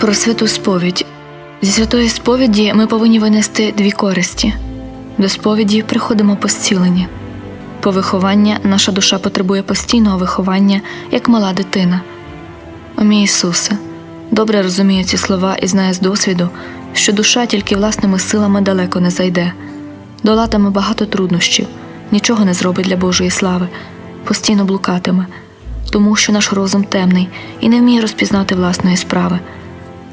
Про святу сповідь. Зі святої сповіді ми повинні винести дві користі. До сповіді приходимо по зцілення. По виховання наша душа потребує постійного виховання, як мала дитина. О мій Ісусе, добре розумію ці слова і знаю з досвіду, що душа тільки власними силами далеко не зайде, долатиме багато труднощів, нічого не зробить для Божої слави, постійно блукатиме, тому що наш розум темний і не вміє розпізнати власної справи.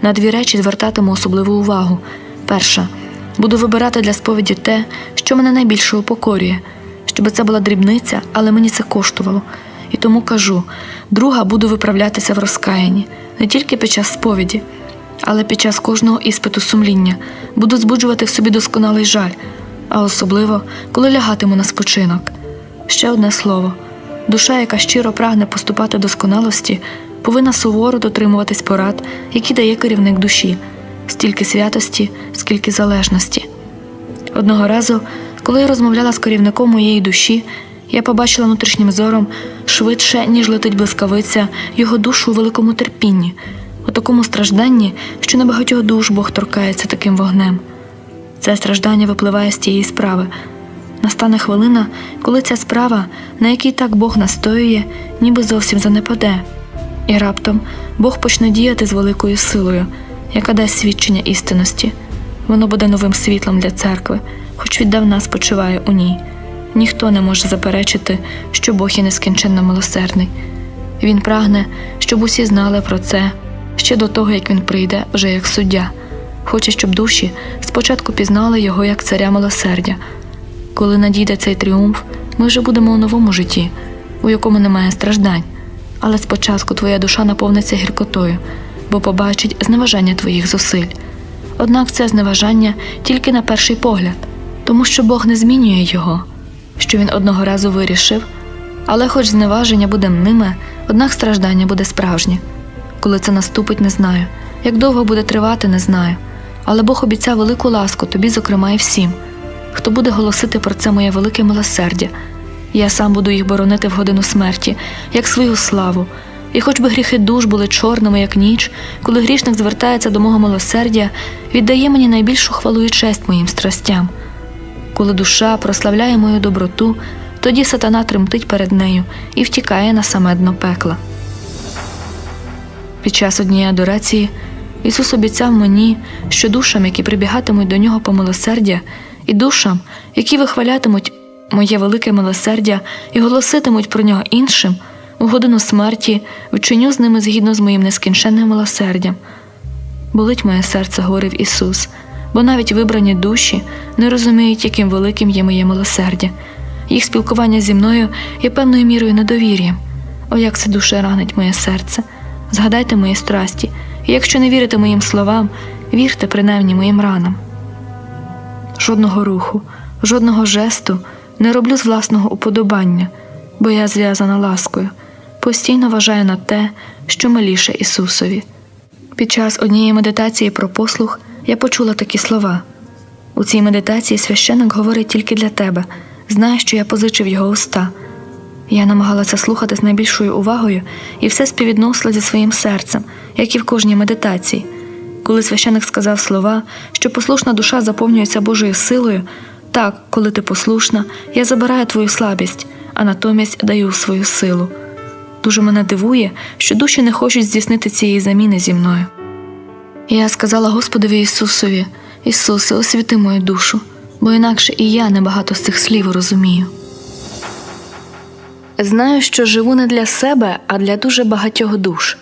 На дві речі звертатиму особливу увагу. Перша буду вибирати для сповіді те, що мене найбільше упокорює, щоб це була дрібниця, але мені це коштувало. І тому кажу: друга буду виправлятися в розкаянні не тільки під час сповіді, але під час кожного іспиту сумління буду збуджувати в собі досконалий жаль, а особливо, коли лягатиму на спочинок. Ще одне слово: душа, яка щиро прагне поступати досконалості, повинна суворо дотримуватись порад, які дає керівник душі, стільки святості, скільки залежності. Одного разу, коли я розмовляла з керівником моєї душі, я побачила внутрішнім зором швидше, ніж летить блискавиця, його душу у великому терпінні, у такому стражданні, що небагатьох душ Бог торкається таким вогнем. Це страждання випливає з тієї справи. Настане хвилина, коли ця справа, на якій так Бог настоює, ніби зовсім занепаде. І раптом Бог почне діяти з великою силою, яка дасть свідчення істинності. Воно буде новим світлом для церкви, хоч віддавна спочиває у ній. Ніхто не може заперечити, що Бог є нескінченно милосердний. Він прагне, щоб усі знали про це ще до того, як він прийде вже як суддя. Хоче, щоб душі спочатку пізнали його як царя милосердя. Коли надійде цей тріумф, ми вже будемо у новому житті, у якому немає страждань. Але спочатку твоя душа наповниться гіркотою, бо побачить зневажання твоїх зусиль. Однак це зневажання тільки на перший погляд, тому що Бог не змінює його, що він одного разу вирішив, але хоч зневаження буде мниме, однак страждання буде справжнє. Коли це наступить, не знаю. Як довго буде тривати, не знаю. Але Бог обіцяв велику ласку тобі, зокрема, і всім, хто буде голосити про це моє велике милосердя. Я сам буду їх боронити в годину смерті, як свою славу. І хоч би гріхи душ були чорними, як ніч, коли грішник звертається до мого милосердя, віддає мені найбільшу хвалу і честь моїм страстям. Коли душа прославляє мою доброту, тоді сатана тремтить перед нею і втікає на саме дно пекла. Під час однієї адорації Ісус обіцяв мені, що душам, які прибігатимуть до нього по милосердя, і душам, які вихвалятимуть моє велике милосердя і голоситимуть про нього іншим, у годину смерті вчиню з ними згідно з моїм нескінченним милосердям. Болить моє серце, говорив Ісус, бо навіть вибрані душі не розуміють, яким великим є моє милосердя. Їх спілкування зі мною є певною мірою недовір'ям. О, як це душе ранить моє серце. Згадайте мої страсті, і якщо не вірите моїм словам, вірте принаймні моїм ранам. Жодного руху, жодного жесту не роблю з власного уподобання, бо я зв'язана ласкою, постійно вважаю на те, що миліше Ісусові. Під час однієї медитації про послух я почула такі слова. У цій медитації священик говорить тільки для тебе, знає, що я позичив його уста. Я намагалася слухати з найбільшою увагою і все співвідносила зі своїм серцем, як і в кожній медитації. Коли священик сказав слова, що послушна душа заповнюється Божою силою, так, коли ти послушна, я забираю твою слабість, а натомість даю свою силу. Дуже мене дивує, що душі не хочуть здійснити цієї заміни зі мною. Я сказала Господові Ісусові: Ісусе, освіти мою душу, бо інакше і я небагато з цих слів розумію. Знаю, що живу не для себе, а для дуже багатьох душ.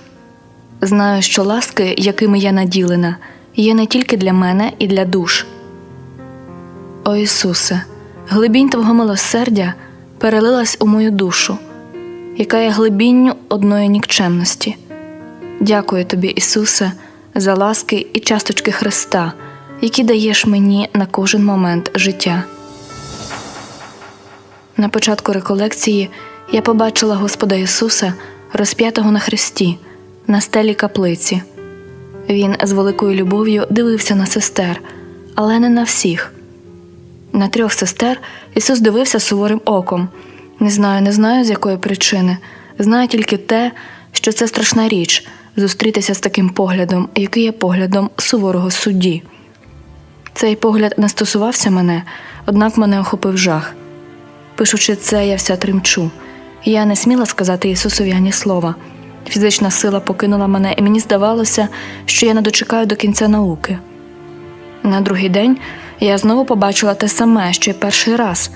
Знаю, що ласки, якими я наділена, є не тільки для мене і для душ. О Ісусе, глибінь Твого милосердя перелилась у мою душу, яка є глибінню одної нікчемності. Дякую тобі, Ісусе, за ласки і часточки Христа, які даєш мені на кожен момент життя. На початку реколекції я побачила Господа Ісуса, розп'ятого на хресті, на стелі каплиці. Він з великою любов'ю дивився на сестер, але не на всіх. На трьох сестер Ісус дивився суворим оком. Не знаю, не знаю, з якої причини. Знаю тільки те, що це страшна річ зустрітися з таким поглядом, який є поглядом суворого судді. Цей погляд не стосувався мене, однак мене охопив жах. Пишучи це, я вся тремчу. Я не сміла сказати Ісусові ані слова. Фізична сила покинула мене, і мені здавалося, що я не дочекаю до кінця науки. На другий день я знову побачила те саме, що й перший раз,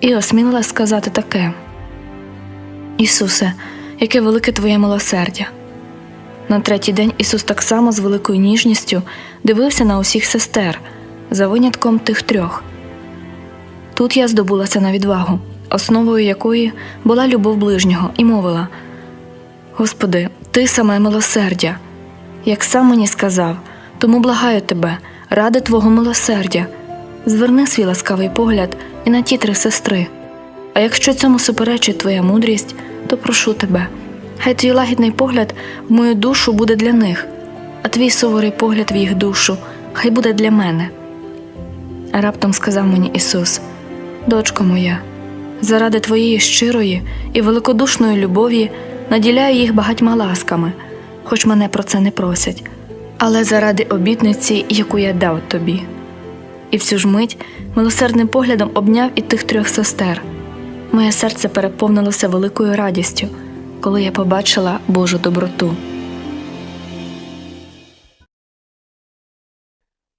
і осмілила сказати таке: Ісусе, яке велике Твоє милосердя. На третій день Ісус так само з великою ніжністю дивився на усіх сестер, за винятком тих трьох. Тут я здобулася на відвагу, основою якої була любов ближнього, і мовила: Господи, Ти саме милосердя, як сам мені сказав, тому благаю тебе, ради Твого милосердя, зверни свій ласкавий погляд і на ті три сестри. А якщо цьому суперечить Твоя мудрість, то прошу тебе, хай твій лагідний погляд в мою душу буде для них, а твій суворий погляд в їх душу хай буде для мене. Раптом сказав мені Ісус: Дочко моя, заради твоєї щирої і великодушної любові наділяю їх багатьма ласками, хоч мене про це не просять, але заради обітниці, яку я дав тобі. І всю ж мить милосердним поглядом обняв і тих трьох сестер. Моє серце переповнилося великою радістю, коли я побачила Божу доброту.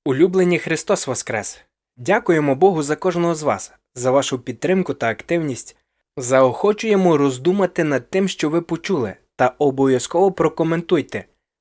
Улюблені Христос Воскрес! Дякуємо Богу за кожного з вас, за вашу підтримку та активність. Заохочуємо роздумати над тим, що ви почули, та обов'язково прокоментуйте,